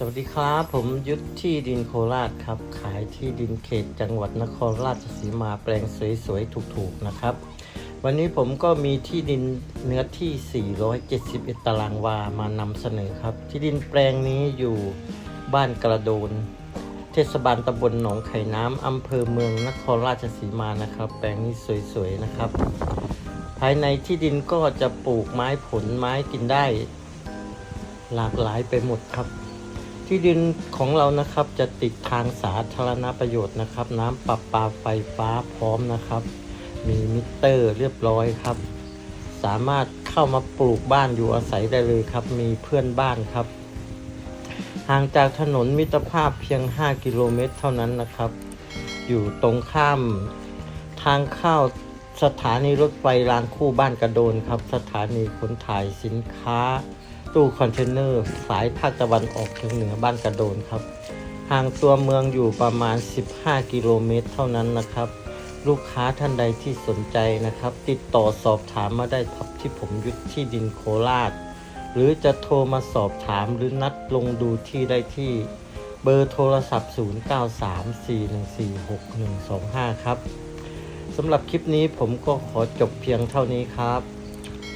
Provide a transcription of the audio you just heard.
สวัสดีครับ ผมยุทธที่ดินโคราชครับ ขายที่ดินเขตจังหวัดนครราชสีมาแปลงสวยๆถูกๆนะครับ วันนี้ผมก็มีที่ดินเนื้อที่ 471 ตารางวามานำเสนอครับ ที่ดินแปลงนี้อยู่บ้านกระโดน เทศบาลตำบลหนองไข่น้ำอำเภอเมืองนครราชสีมานะครับ แปลงนี้สวยๆนะครับ ภายในที่ดินก็จะปลูกไม้ผลไม้กินได้ หลากหลายไปหมดครับ ที่ดินของเรานะครับจะติดทางสาธารณประโยชน์นะครับ น้ำประปาไฟฟ้าพร้อมนะครับ มีมิเตอร์เรียบร้อยครับ สามารถเข้ามาปลูกบ้านอยู่อาศัยได้เลยครับ มีเพื่อนบ้านครับ ห่างจากถนนมิตรภาพเพียง 5 กิโลเมตร เท่านั้นนะครับ อยู่ตรงข้ามทางเข้าสถานีรถไฟรางคู่บ้านกระโดนครับ สถานีขนถ่ายสินค้า ตู้คอนเทนเนอร์ สายภาคตะวันออกเฉียงเหนือบ้านกระโดนครับ ห่างตัวเมืองอยู่ประมาณ 15 กิโลเมตรเท่านั้นนะครับ ลูกค้าท่านใดที่สนใจนะครับ ติดต่อสอบถามมาได้ทับที่ผมยุทธที่ดินโคราช หรือจะโทรมาสอบถามหรือนัดลงดูที่ได้ที่เบอร์โทรศัพท์ 0934146125 ครับ สำหรับคลิปนี้ผมก็ขอจบเพียงเท่านี้ครับ